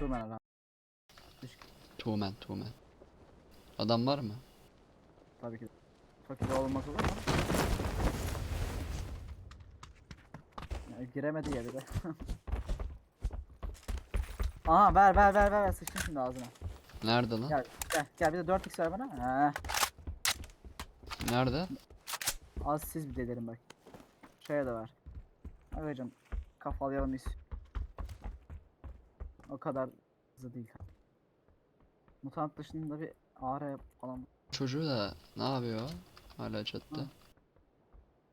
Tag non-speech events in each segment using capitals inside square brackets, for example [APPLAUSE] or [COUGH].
Adam. Two man, two man. Adam var mı? Tabii ki. Fakir olmak olur mu? Ya, giremedi ya bir de. [LAUGHS] Aha ver ver ver ver ver sıçtın şimdi ağzına. Nerede lan? Gel gel gel bir de 4x ver bana. He. Nerede? Az siz bir delerim bak. Şeye de var. Agacım kafalayalım is. O kadar hızlı değil. Mutant dışında bir AR falan. Çocuğu da ne yapıyor? Hala chatte. Ha.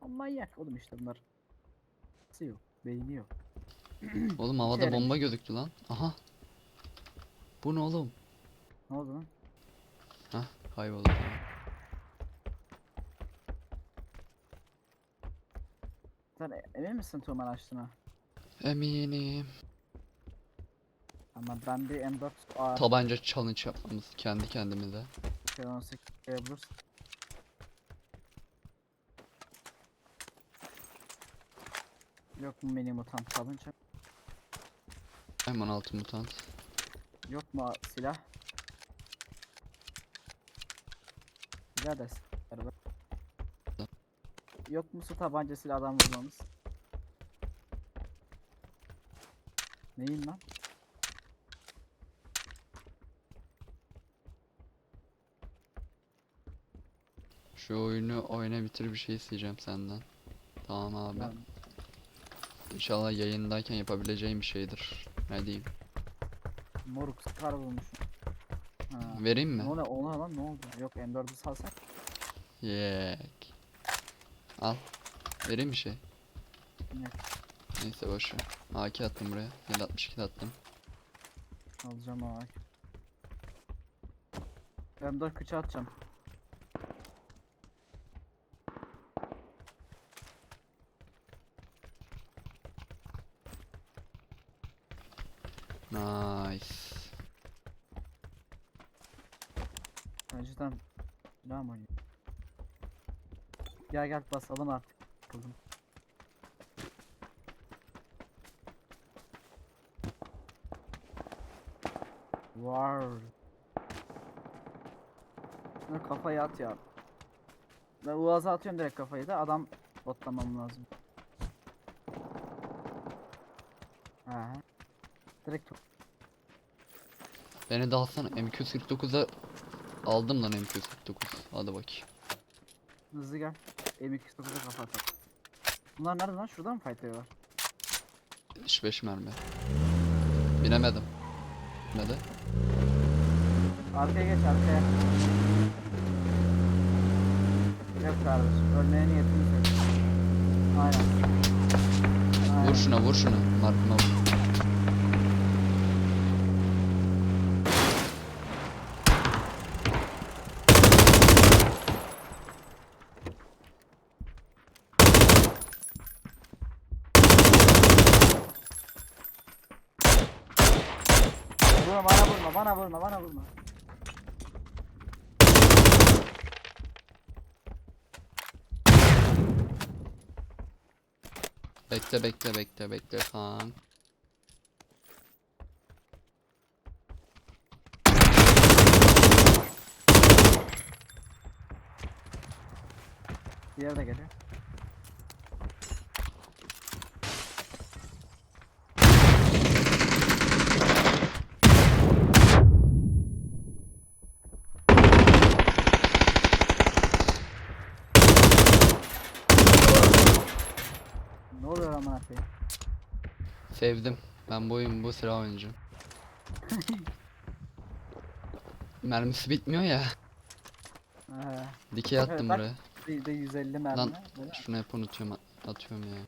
O manyak oğlum işte bunlar. Nasıl yok? Beyni yok. [CLEARS THROAT] Oğlum havada Kerem. bomba gözüktü lan. Aha. Bu ne oğlum? Ne oldu lan? Hah kayboldu. Sen e- emin misin Tuğman açtığına? Eminim. Ama ben bir M4 AR Tabanca challenge yapmamız kendi kendimize. şey 18 şey bulursun. Yok mu mini mutant challenge? M16 mutant. Yok mu silah? Silah da s- araba. Yok mu su tabancasıyla adam vurmamız? Neyin lan? Şu oyunu oyna bitir bir şey isteyeceğim senden. Tamam abi. Ben İnşallah yayındayken yapabileceğim bir şeydir. Ne diyeyim? moruk skar bulmuşum. Ha. Vereyim mi? O ne, ona lan ne oldu? Yok M4'ü salsak. Yek. Al. Vereyim bir şey. Ne? Neyse boş ver. AK attım buraya. 762 de attım. Alacağım ha. M4 kıçı atacağım. Nice. Ben cidden silah mı oynuyor? Gel gel basalım artık. Buldum. Wow. Şuna kafayı at ya. Ben Uaz'a atıyorum direkt kafayı da adam botlamam lazım. Ha. Direkt Beni de alsana. MQ49'a aldım lan MQ49. Hadi bakayım. hızlı gel. M249'a kafa atalım. Bunlar nerede lan? Şurada mı fightlıyorlar? 75 mermi. Binemedim. Binmedi. Arkaya geç arkaya. Yok kardeş. Ölmeye niyetimiz yok. Aynen. Aynen. Vur şuna vur şuna. Markıma vur. Vurma bana vurma bana vurma. Bekle bekle bekle bekle kan. Diğeri de geliyor. Ne koyayım? Sevdim. Ben bu oyun bu silah oynayacağım. [LAUGHS] Mermisi bitmiyor ya. Ee, Dikey attım bak. buraya. bir de 150 mermi. Lan Böyle. şunu hep unutuyorum at- atıyorum ya.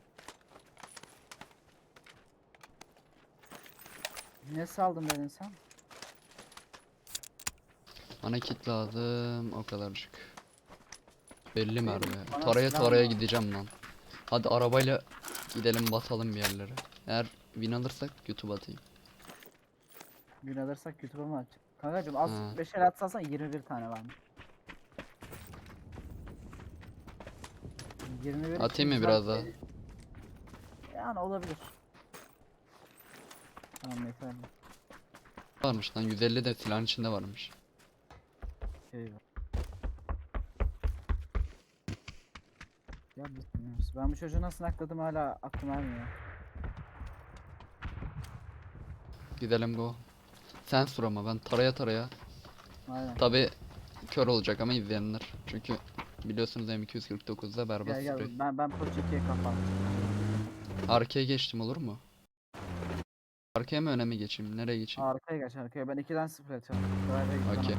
Ne saldın dedin sen? Bana kit lazım o kadarcık. Belli mermi. Taraya taraya gideceğim lan. Hadi arabayla gidelim basalım bir yerlere. Eğer win alırsak YouTube atayım. Gün alırsak YouTube'a mı açacak? Kankacım az Ha. 5 el atsan 21 tane varmış. 21 Atayım mı biraz daha? Yani olabilir. Tamam yeterli. Varmış lan 150 de silahın içinde varmış. Şey var. Ben bu çocuğu nasıl nakladım hala aklım ermiyor. Gidelim go. Sen sor ama ben taraya taraya. Aynen. Tabi kör olacak ama izleyenler. Çünkü biliyorsunuz M249'da berbat Gel gel sprey. ben ben Poçeki'ye kafam. Arkaya geçtim olur mu? Arkaya mı öne mi geçeyim? Nereye geçeyim? Arkaya geç arkaya. Ben 2'den 0 atıyorum. Drive'e gitmem. Okey.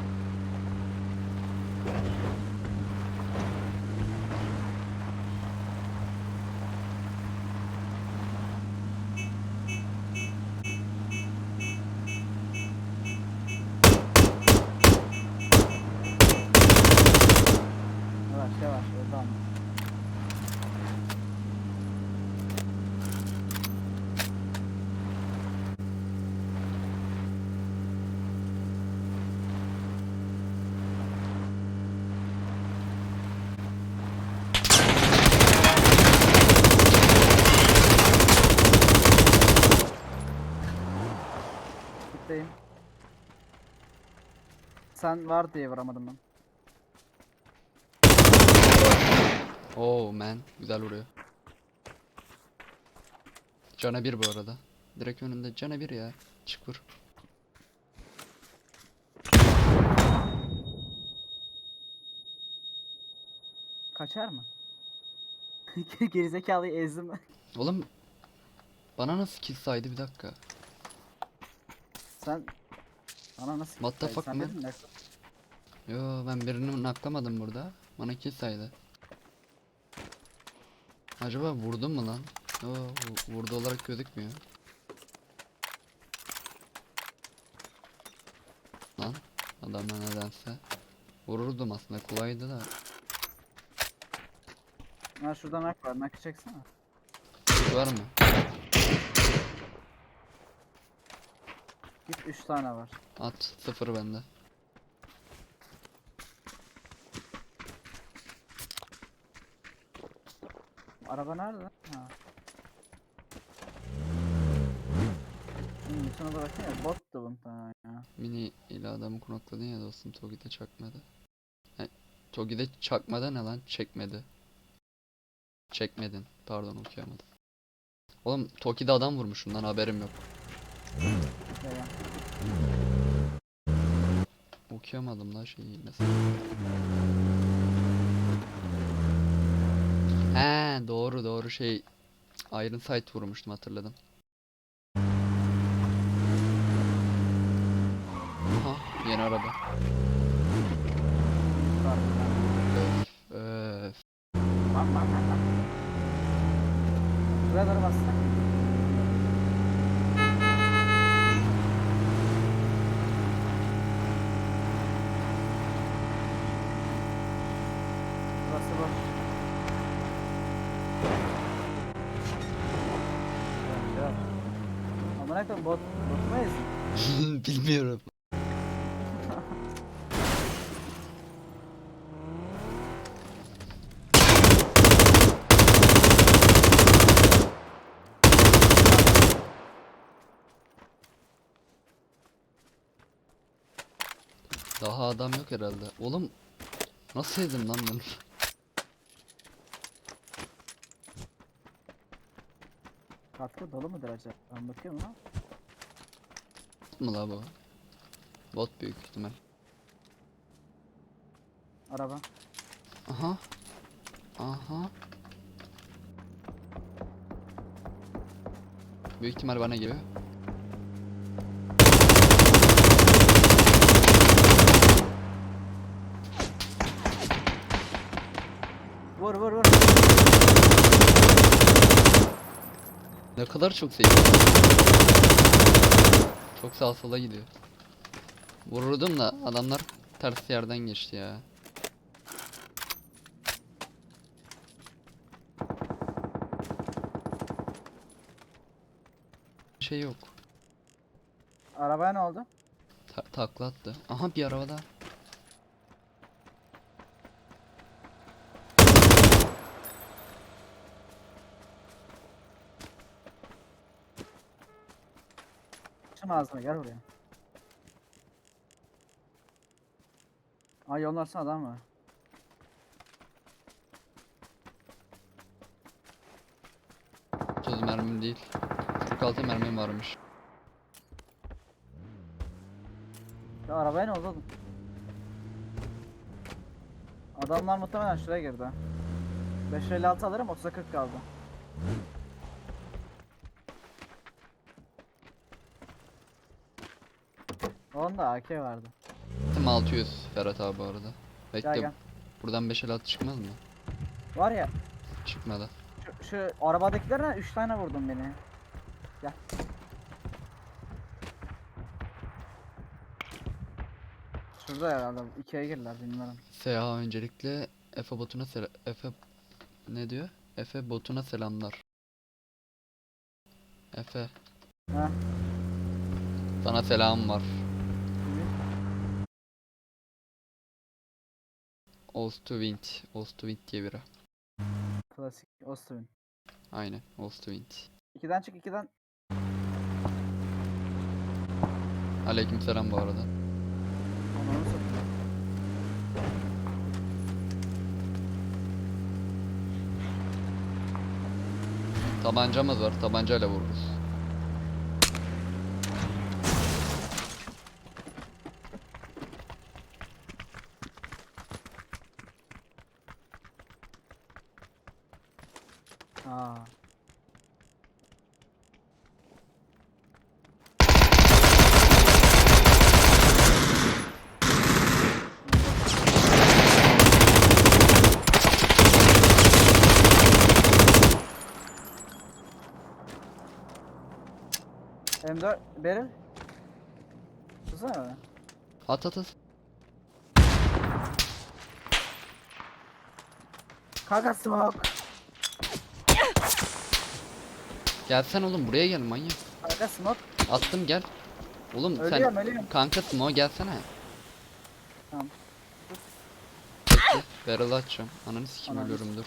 Sen var diye vuramadım ben. Oh man. Güzel vuruyor. Cana bir bu arada. Direkt önünde cana bir ya. Çık vur. Kaçar mı? [LAUGHS] Gerizekalıyı ezdim. Oğlum bana nasıl kill saydı bir dakika. Sen bana nasıl What the fuck man? Yo ben birini naklamadım burada. Bana kill saydı. Acaba vurdum mu lan? Yo vu- vurdu olarak gözükmüyor. Lan adama nedense. Vururdum aslında kolaydı da. Ha şurada nak var. Nakı çeksene. Var mı? Git 3 tane var. At sıfır bende. Araba nerede? Ha. Şuna da bakayım ya. Bottu bundan ya. Mini ile adamı konakladın ya dostum Togi'de çakmadı. He, Togi'de çakmadı ne lan? Çekmedi. Çekmedin. Pardon okuyamadım. Oğlum Toki'de adam vurmuşum lan haberim yok. Gel. Okuyamadım lan şeyi mesela. He doğru doğru şey Iron Sight vurmuştum hatırladım. Aha yeni araba. Tane. Öf. Bak bak. Şuraya Amına koyayım bot, botu mu ezdin? Bilmiyorum. Daha adam yok herhalde. Oğlum nasıl yedim lan bunu? Katkı dolu mudur acaba? Ben bakıyorum ama. mı la bu? Bot büyük ihtimal. Araba. Aha. Aha. Büyük ihtimal bana geliyor. Vur vur vur. Ne kadar çok seviyorum. Çok sağa sola gidiyor. Vururdum da adamlar ters yerden geçti ya. Şey yok. Arabaya ne oldu? Ta takla attı. Aha bir araba daha. ağzına gel buraya. Ay yollarsın adam mı? Söz mermim değil. 46 mermim varmış. Ya arabaya ne oldu oğlum? Adamlar muhtemelen şuraya girdi. 5 56 alırım 30'a 40 kaldı. Onda AK vardı. Tam 600 Ferhat abi bu arada. Bekle Gel gel. buradan 5 el çıkmaz mı? Var ya Çıkmadı. şu, şu arabadakilerine 3 tane vurdum beni. Gel. Şurada herhalde ikiye girdiler bilmiyorum. SH öncelikle Efe botuna sel Efe ne diyor? Efe botuna selamlar. Efe Heh. sana selam var. Ostwind. Ostwind diye biri. Klasik Austin. Aynen Ostwind. İkiden çık ikiden. Aleyküm selam bu arada. Onu satıyor. Tabancamız var. Tabancayla vururuz. Aa. M4 Beril. Tutsana. At at at. Kanka smoke. Gelsen oğlum buraya gel manyak. Kanka smoke. Attım gel. Oğlum Ölüyorum sen ölüyorum. kanka Smo gelsene. Tamam. Bekle. Barrel'ı açacağım. Ananı sikeyim Ananı ölüyorum dur.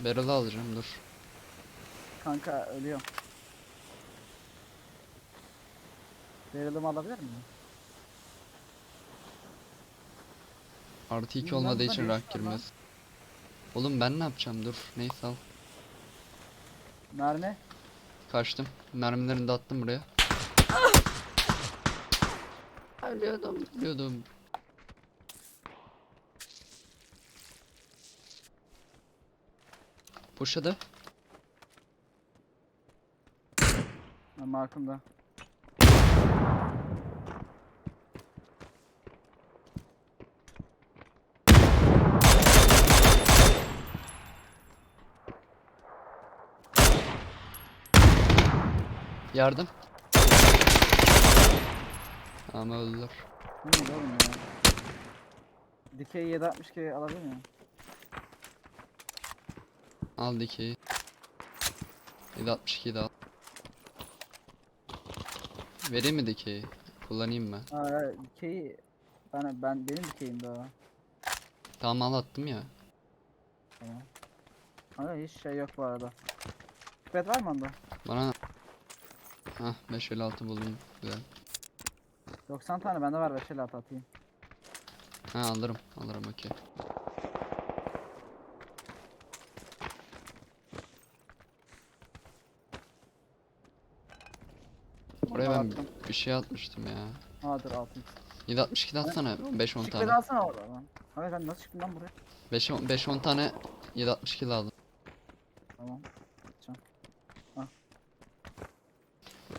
Barrel'ı alacağım dur. Kanka ölüyorum. Beril'imi alabilir miyim? Artı 2 Bilmem olmadığı için iş var lan? girmez. Oğlum ben ne yapacağım dur. Neyse al. Mermi. Kaçtım. Mermilerini de attım buraya. Ölüyordum. Ölüyordum. Ben markımda. Yardım. Ama öldüler. Neydi oğlum ya? Dikey 762 alabilir miyim? Al dikeyi. 762 de al. Vereyim mi dikeyi? Kullanayım mı? Aa dikeyi ben ben benim dikeyim daha. Tamam al attım ya. Tamam. Ama hiç şey yok bu arada. Pipet var mı onda? Bana Hah 556 buldum. Güzel. 90 tane bende var 5 el at atayım. Ha alırım. Alırım okey. Oraya ben Attım. bir şey atmıştım ya. Aa dur altın. 762 de atsana 5-10 Şıkları tane. alsana oradan. Abi ben nasıl çıktım lan buraya? 5-10 tane 762 lazım. Tamam. Atacağım. Al.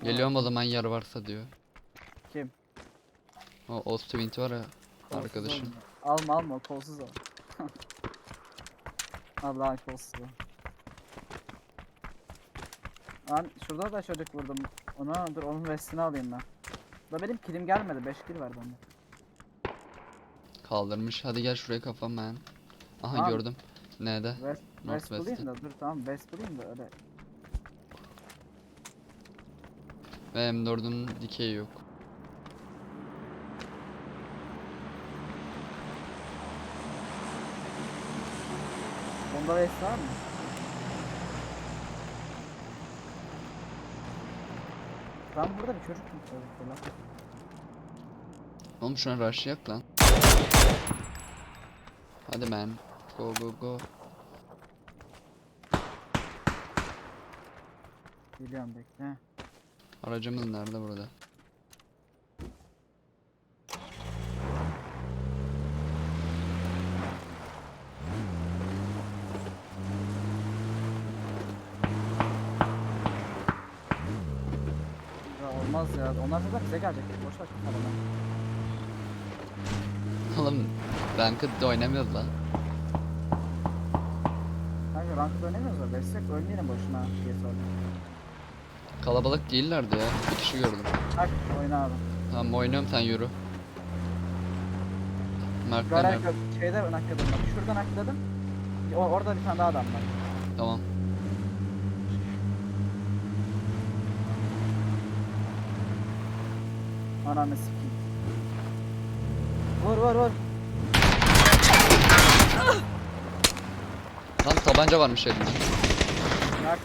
Geliyorum o zaman yer varsa diyor. Kim? O Ostwind var ya Kolsuz arkadaşım. ya. Alma alma kolsuz. [LAUGHS] Al lan kolsuz o. Lan şurada da çocuk vurdum. Ona dur onun vestini alayım ben. Da benim kilim gelmedi 5 kill var bende. Kaldırmış. Hadi gel şuraya kafam ben. Aha Tamam. gördüm. Nerede? West, West Northwest'te. bulayım da dur tamam West bulayım da öyle. Ve M4'ün dikeyi yok. Onda West var mı? Ben burada bir çocuk mu falan? Oğlum şuna rush yak lan. Hadi man. Go go go. Geliyorum bekle. Aracımız nerede burada? Ya olmaz ya. Onlar da bize gelecek. Boş ver aradan. Oğlum Ranked oynamıyoruz lan. Kanka ranked oynamıyoruz da destek ölmeyelim boşuna diye sordum. Kalabalık değillerdi ya. Bir kişi gördüm. Bak oyna abi. Tamam oynuyorum sen yürü. Mert Gören demiyorum. yok. Şeyde nakladım bak. Şuradan nakladım. O, orada bir tane daha adam var. Tamam. Ananı sikeyim. Vur vur vur. Lan tabanca varmış elinde. Yak.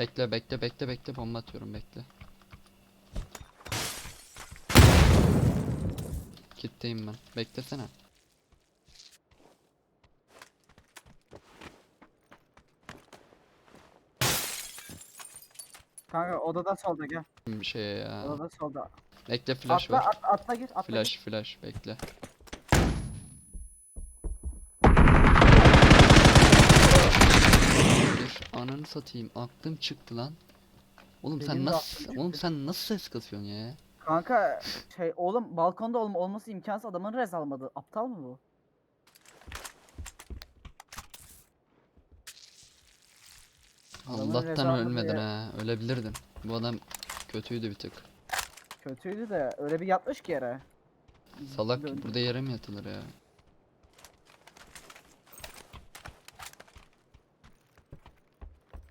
Bekle bekle bekle bekle bomba atıyorum bekle. Kitleyim ben. Beklesene. Kanka odada solda gel. Bir şey ya. Odada solda. Bekle flash atla, var. at, atla gir. Atla Flash flash bekle. Dur ananı satayım aklım çıktı lan. Oğlum Benim sen de nasıl aklım oğlum çıktı. sen nasıl ses kasıyorsun ya? Kanka şey oğlum balkonda olma, olması imkansız adamın rez almadı. Aptal mı bu? Adamın Allah'tan rezaleti ölmedin ha. Ölebilirdin. Bu adam kötüydü bir tık. Kötüydü de öyle bir yatmış ki yere. Salak Dön- burada yere mi yatılır ya?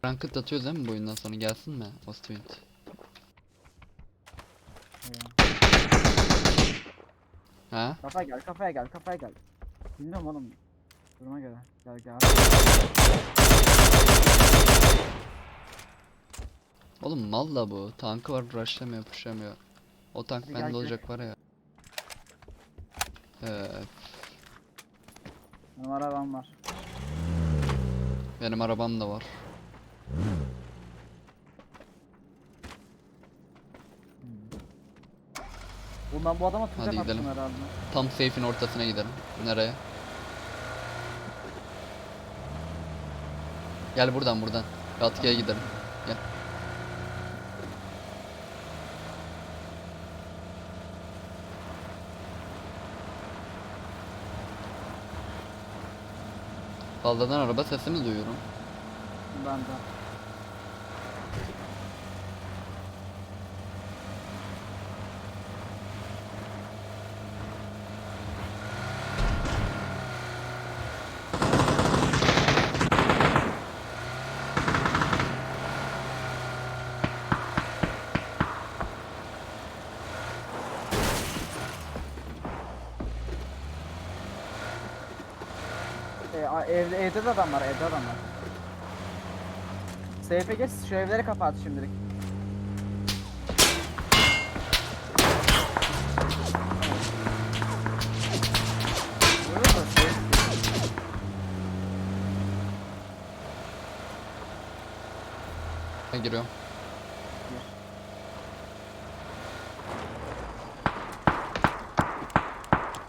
Ranked atıyoruz değil mi bu oyundan sonra gelsin mi? Ostwind. Ha? Kafaya gel, kafaya gel, kafaya gel. Bilmiyorum oğlum. Duruma göre. Gel gel. Oğlum mal da bu. Tankı var rushlamıyor pushlamıyor. O tank Hadi bende gel, olacak var ya. Ee, Benim arabam var. benim arabam da var. Oğlum ben bu adama Hadi tuzak attım gidelim. herhalde. Tam safe'in ortasına gidelim. Nereye? Gel buradan buradan. Gatki'ye gidelim. Gel. Fazladan araba sesi mi duyuyorum? Ben de. Evde, evde de adam var, evde adam var. Seyfe geç, şu evleri kapat şimdilik. Ben giriyorum.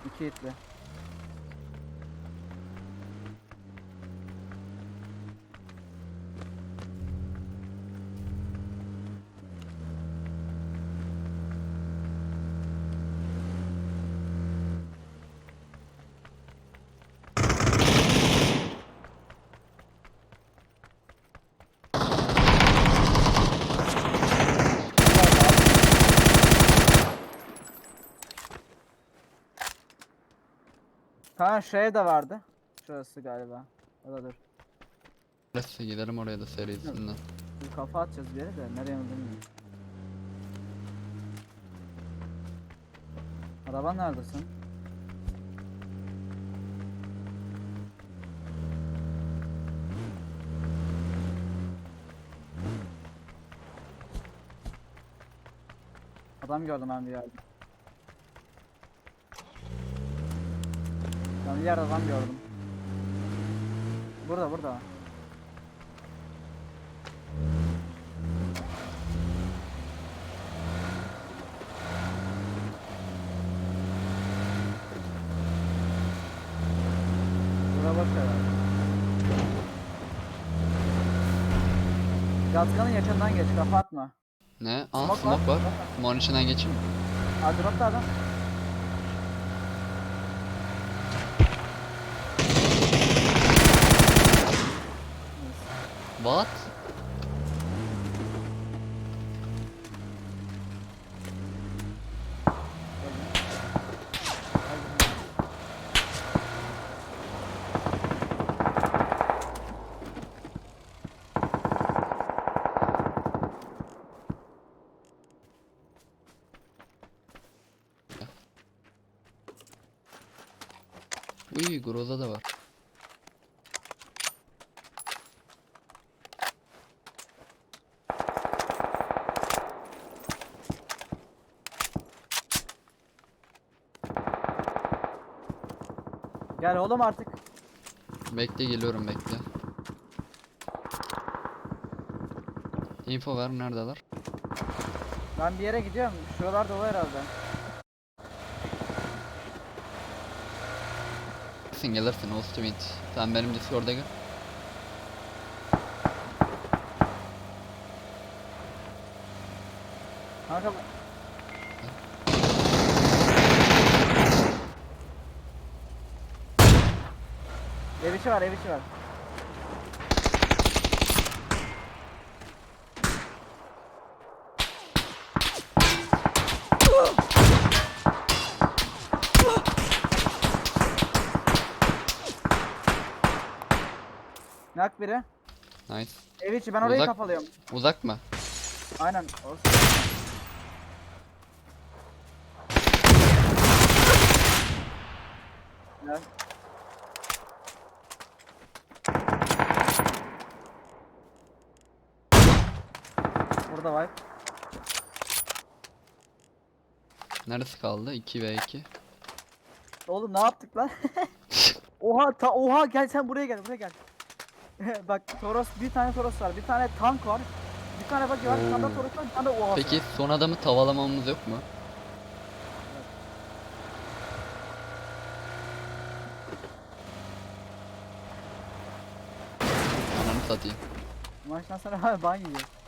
İki hitli. Ha şey de vardı. Şurası galiba. Oradadır. Neyse gidelim oraya da serisinden. Bir kafa atacağız bir yere de nereye mi bilmiyorum. Araban neredesin? Adam gördüm ben bir yerde. Bir yerde adam gördüm. Burada burada. Bura boş ver abi. Gazganın yakından geç kafa atma. Ne? Aa Smoke var. var. Smoke'un içinden geçeyim mi? Aa dropta adam. What? Uy Groza da var. Gel oğlum artık. Bekle geliyorum bekle. Info ver neredeler? Ben bir yere gidiyorum. Şuralar dolu herhalde. Gelirsin gelirsin Ultimate. Sen benim Discord'a gel. Kanka içi var, ev içi var. Nak biri. Nice. Ev içi ben orayı Uzak- kapalıyorum. Uzak mı? Aynen. Olsun. Gel. Burada var. Neresi kaldı? 2 ve 2. Oğlum ne yaptık lan? [LAUGHS] oha ta oha gel sen buraya gel buraya gel. [LAUGHS] bak Toros bir tane Toros var bir tane tank var. Bir tane bak var bir tane. Toros var bir tane de oha. Peki son adamı tavalamamız yok mu? Ananı satayım. Maçtan sonra [LAUGHS] ban yiyor.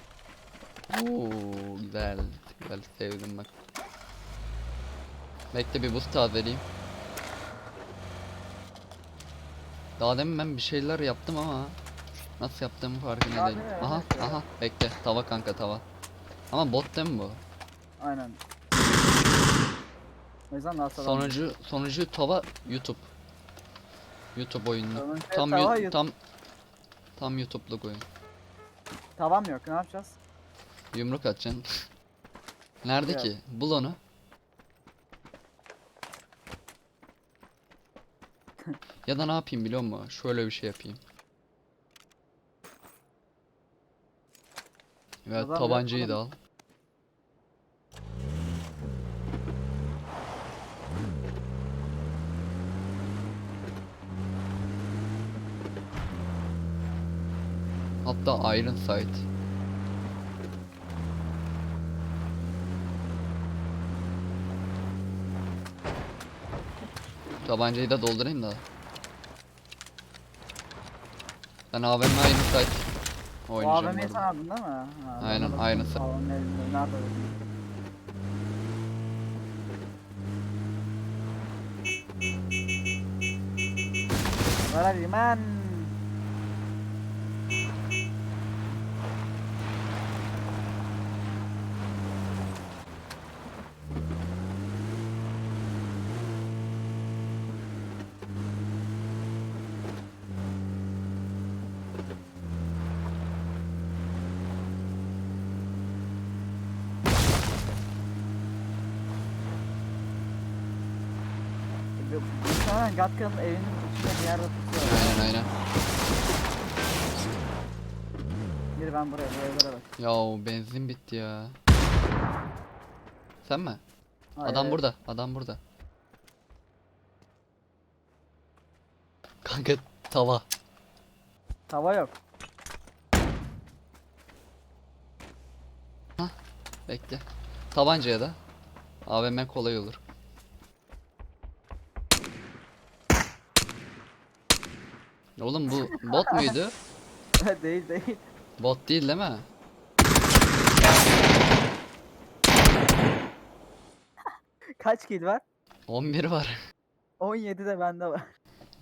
Oo güzel. Güzel sevdim bak. Bekle bir boost tazeleyeyim. Daha demin ben bir şeyler yaptım ama nasıl yaptığımı farkında Daha değilim. Aha aha bekle tava kanka tava. Ama bot değil mi bu? Aynen. O yüzden nasıl Sonucu sonucu tava YouTube. YouTube oyunu. Tam tava tam tam YouTube'luk oyun. Tavam yok ne yapacağız? Yumruk atacaksın. [LAUGHS] Nerede Ya. ki? Bul onu. [LAUGHS] ya da ne yapayım biliyor musun? Şöyle bir şey yapayım. Evet Adam yok tabancayı da al. Hatta Iron Sight. Tabancayı da doldurayım da. Ben AVM Sight O oynayacağım. AVM'yi sen aldın değil mi? Ha, Aynen, aldım. aynısı. AVM nerede? Nerede? Where are you man? Muhtemelen Gatka'nın evinin içinde bir yerde tutuyor. Aynen aynen. Gir ben buraya, bu evlere bak. Ya benzin bitti ya. Sen mi? Hayır, Adam burada. Adam burada. Kanka tava. Tava yok. Bekle. Tabancaya da. AVM kolay olur. Oğlum bu [LAUGHS] bot muydu? [LAUGHS] değil değil. Bot değil değil mi? Kaç kill var? 11 var. 17 de bende var.